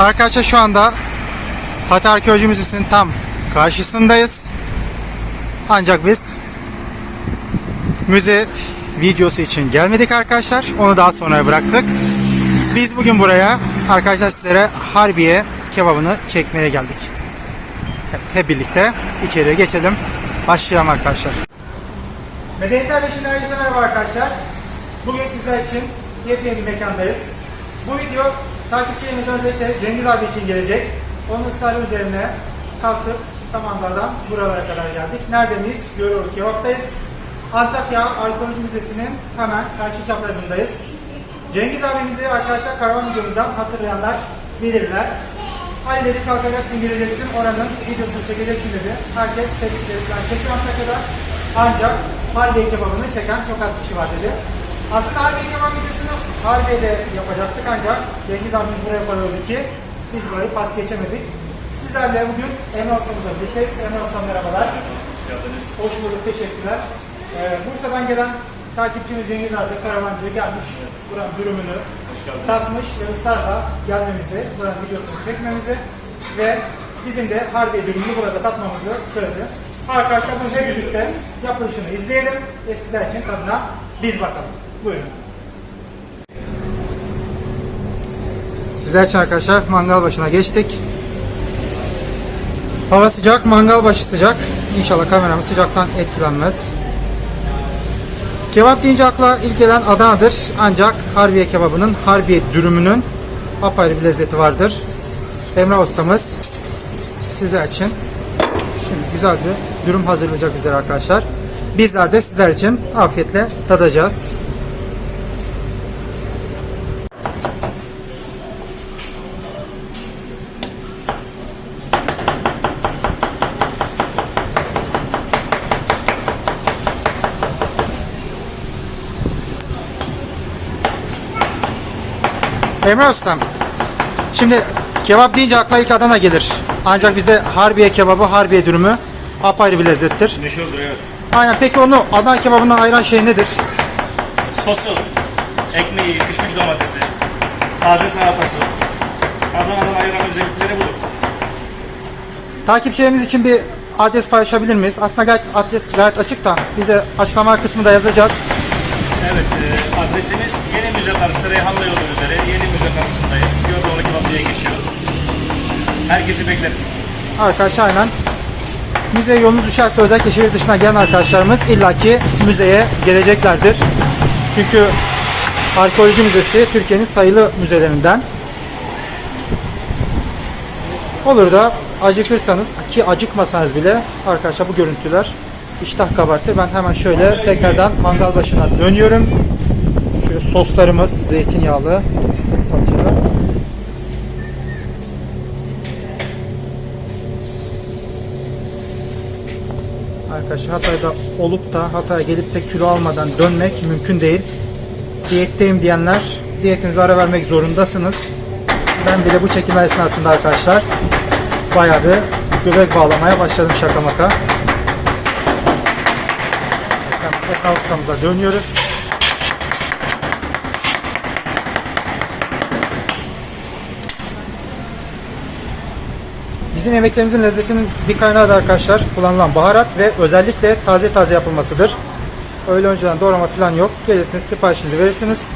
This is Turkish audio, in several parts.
Arkadaşlar şu anda Hatay Arkeoloji Müzesi'nin tam karşısındayız. Ancak biz müze videosu için gelmedik arkadaşlar. Onu daha sonra bıraktık. Biz bugün buraya arkadaşlar sizlere Harbiye kebabını çekmeye geldik. Hep birlikte içeriye geçelim. Başlayalım arkadaşlar. Medeniyetler Beşi'nden herkese merhaba arkadaşlar. Bugün sizler için yepyeni bir mekandayız. Bu video takipçilerimiz özellikle Cengiz abi için gelecek. Onun ısrarı üzerine kalktık Samandar'dan buralara kadar geldik. Neredeyiz? Görüyoruz kebaptayız. Antakya Arkeoloji Müzesi'nin hemen karşı çaprazındayız. Cengiz abimizi arkadaşlar karavan videomuzdan hatırlayanlar bilirler. Ali dedi kalkacaksın geleceksin oranın videosunu çekeceksin dedi. Herkes tepsileri falan çekiyor Antakya'da. Ancak Harbiye kebabını çeken çok az kişi var dedi. Aslında Harbiye kebap videosunu Harbiye'de yapacaktık ancak Cengiz abimiz buraya öldü ki biz burayı pas geçemedik. Sizlerle bugün Emre Osman'ımızla birlikteyiz. Emre Osman merhabalar. Hoş bulduk, teşekkürler. Ee, Bursa'dan gelen takipçimiz Cengiz abi karavancı gelmiş. Buranın dürümünü tatmış ve ısrarla gelmemizi, buranın videosunu çekmemizi ve bizim de Harbiye dürümünü burada tatmamızı söyledi. Arkadaşlar bunu hep birlikte yapılışını izleyelim ve sizler için tadına biz bakalım. Sizler için arkadaşlar mangal başına geçtik. Hava sıcak, mangal başı sıcak. İnşallah kameramız sıcaktan etkilenmez. Kebap deyince akla ilk gelen Adana'dır. Ancak Harbiye kebabının, Harbiye dürümünün apayrı bir lezzeti vardır. Emre ustamız sizler için şimdi güzel bir dürüm hazırlayacak bizlere arkadaşlar. Bizler de sizler için afiyetle tadacağız. Emre Ustam, şimdi kebap deyince akla ilk Adana gelir. Ancak bizde Harbiye kebabı, Harbiye dürümü apayrı bir lezzettir. Meşhurdur evet. Aynen peki onu Adana kebabından ayıran şey nedir? Sosu, ekmeği, pişmiş domatesi, taze salatası. Adana'dan ayıran özellikleri budur. Takipçilerimiz için bir adres paylaşabilir miyiz? Aslında gayet adres gayet açık da bize açıklama kısmında yazacağız. Evet, e, adresimiz Yeni Müze karşısı Reyhanlı yolu üzere Yeni Müze karşısındayız. Gördüğünü kebap diye geçiyor. Herkesi bekleriz. Arkadaşlar aynen. Müzeye yolunuz düşerse özellikle şehir dışına gelen arkadaşlarımız illaki müzeye geleceklerdir. Çünkü Arkeoloji Müzesi Türkiye'nin sayılı müzelerinden. Olur da acıkırsanız ki acıkmasanız bile arkadaşlar bu görüntüler iştah kabartır. Ben hemen şöyle tekrardan mangal başına dönüyorum. Şöyle soslarımız zeytinyağlı salçalı. Arkadaşlar Hatay'da olup da Hatay'a gelip de kilo almadan dönmek mümkün değil. Diyetteyim diyenler diyetinize ara vermek zorundasınız. Ben bile bu çekim esnasında arkadaşlar bayağı bir göbek bağlamaya başladım şaka maka. Ekran ustamıza dönüyoruz. Bizim yemeklerimizin lezzetinin bir kaynağı da arkadaşlar kullanılan baharat ve özellikle taze taze yapılmasıdır. Öyle önceden doğrama falan yok. Gelirsiniz siparişinizi verirsiniz.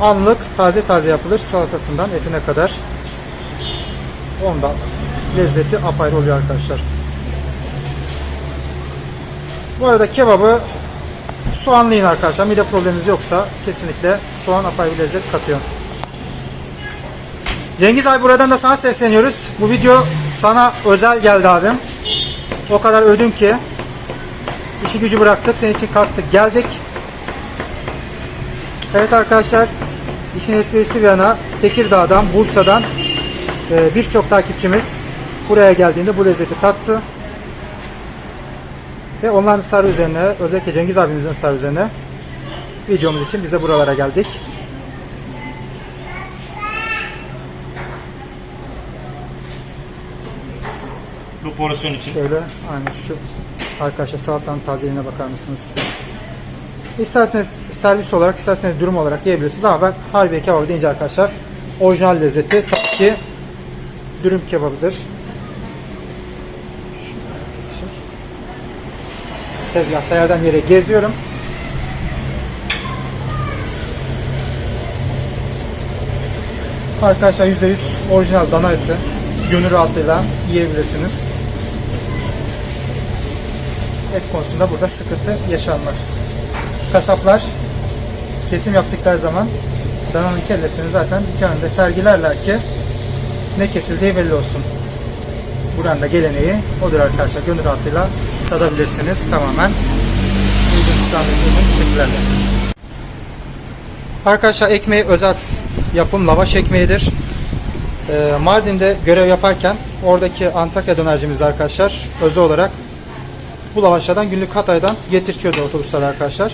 Anlık taze taze yapılır salatasından etine kadar. Ondan lezzeti apayrı oluyor arkadaşlar. Bu arada kebabı soğanlayın arkadaşlar. Mide probleminiz yoksa kesinlikle soğan apayrı bir lezzet katıyor. Cengiz abi buradan da sana sesleniyoruz. Bu video sana özel geldi abim. O kadar övdün ki işi gücü bıraktık. Senin için kalktık geldik. Evet arkadaşlar işin esprisi bir yana Tekirdağ'dan, Bursa'dan e, birçok takipçimiz buraya geldiğinde bu lezzeti tattı. Ve onların ısrarı üzerine, özellikle Cengiz abimizin ısrarı üzerine videomuz için biz de buralara geldik. Bu porsiyon için. Şöyle aynı şu arkadaşlar salatanın tazeliğine bakar mısınız? İsterseniz servis olarak, isterseniz dürüm olarak yiyebilirsiniz ama ben Harbiye kebabı deyince arkadaşlar orijinal lezzeti tabii ki dürüm kebabıdır. Şöyle arkadaşlar. Tezgahta yerden yere geziyorum. Arkadaşlar %100 orijinal dana eti. Gönül rahatlığıyla yiyebilirsiniz. Et konusunda burada sıkıntı yaşanmaz. Kasaplar kesim yaptıkları zaman dananın kellesini zaten dükkanında sergilerler ki ne kesildiği belli olsun. Buranın da geleneği odur arkadaşlar. Gönül rahatlığıyla tadabilirsiniz tamamen. Uygun İslam'ın uygun. Arkadaşlar ekmeği özel yapım lavaş ekmeğidir. Ee, Mardin'de görev yaparken oradaki Antakya dönercimizde arkadaşlar özel olarak bu lavaşlardan günlük Hatay'dan getirtiyordu otobüsler arkadaşlar.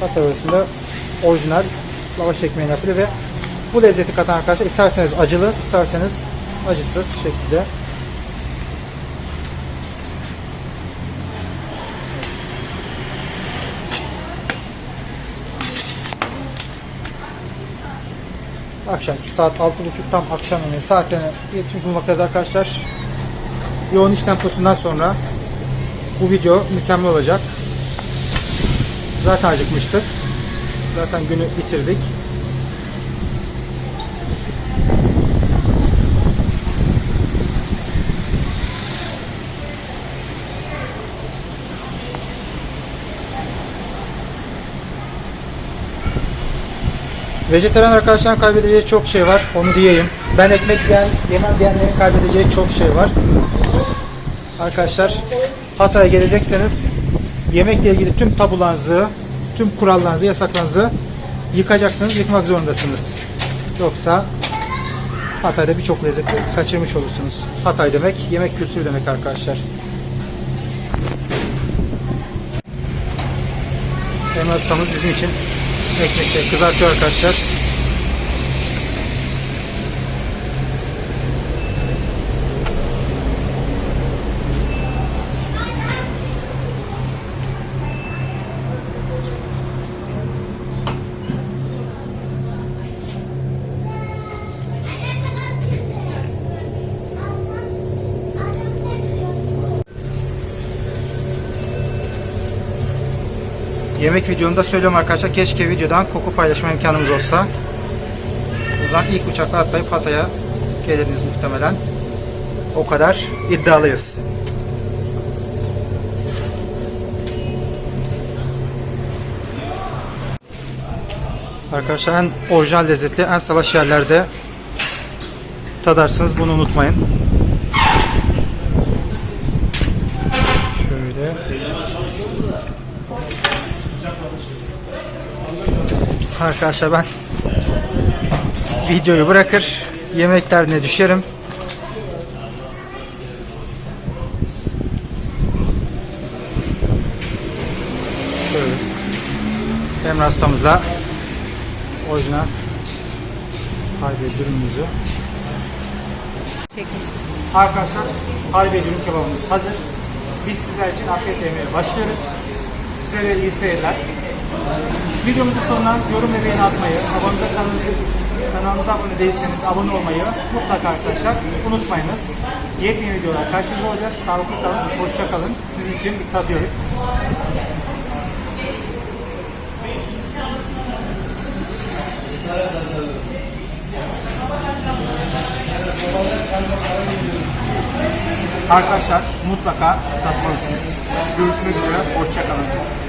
Hatay arasında orijinal lavaş ekmeği yapılıyor ve bu lezzeti katan arkadaşlar isterseniz acılı isterseniz acısız şekilde akşam saat 6.30 tam akşam yemeği saatlerine yetişmiş bulmaktayız arkadaşlar. Yoğun iş temposundan sonra bu video mükemmel olacak. Zaten acıkmıştık. Zaten günü bitirdik. Vejetaryen arkadaşların kaybedeceği çok şey var. Onu diyeyim. Ben ekmek yiyen, yemem diyenlerin kaybedeceği çok şey var. Arkadaşlar Hatay'a gelecekseniz yemekle ilgili tüm tabularınızı, tüm kurallarınızı, yasaklarınızı yıkacaksınız, yıkmak zorundasınız. Yoksa Hatay'da birçok lezzeti kaçırmış olursunuz. Hatay demek yemek kültürü demek arkadaşlar. Emre ustamız bizim için ekmekte kızartıyor arkadaşlar. Yemek videomda söylüyorum arkadaşlar. Keşke videodan koku paylaşma imkanımız olsa. O zaman ilk uçakla atlayıp Hatay'a gelirdiniz muhtemelen. O kadar iddialıyız. Arkadaşlar en orijinal lezzetli, en savaş yerlerde tadarsınız. Bunu unutmayın. Şöyle. Arkadaşlar ben videoyu bırakır yemek derdine düşerim. Şöyle. Emre hastamızla orijinal harbi dürümümüzü. Çekin. Arkadaşlar harbi dürüm kebabımız hazır. Biz sizler için afiyet yemeye başlıyoruz. Size de iyi seyirler. Videomuzun sonuna yorum ve beğeni atmayı, abonemize kanalımıza, abone değilseniz abone olmayı mutlaka arkadaşlar unutmayınız. Yepyeni videolar karşınızda olacağız. Sağlıklı kalın, hoşça kalın. Sizin için tadıyoruz. Arkadaşlar mutlaka tatmalısınız. Görüşmek üzere, hoşça kalın.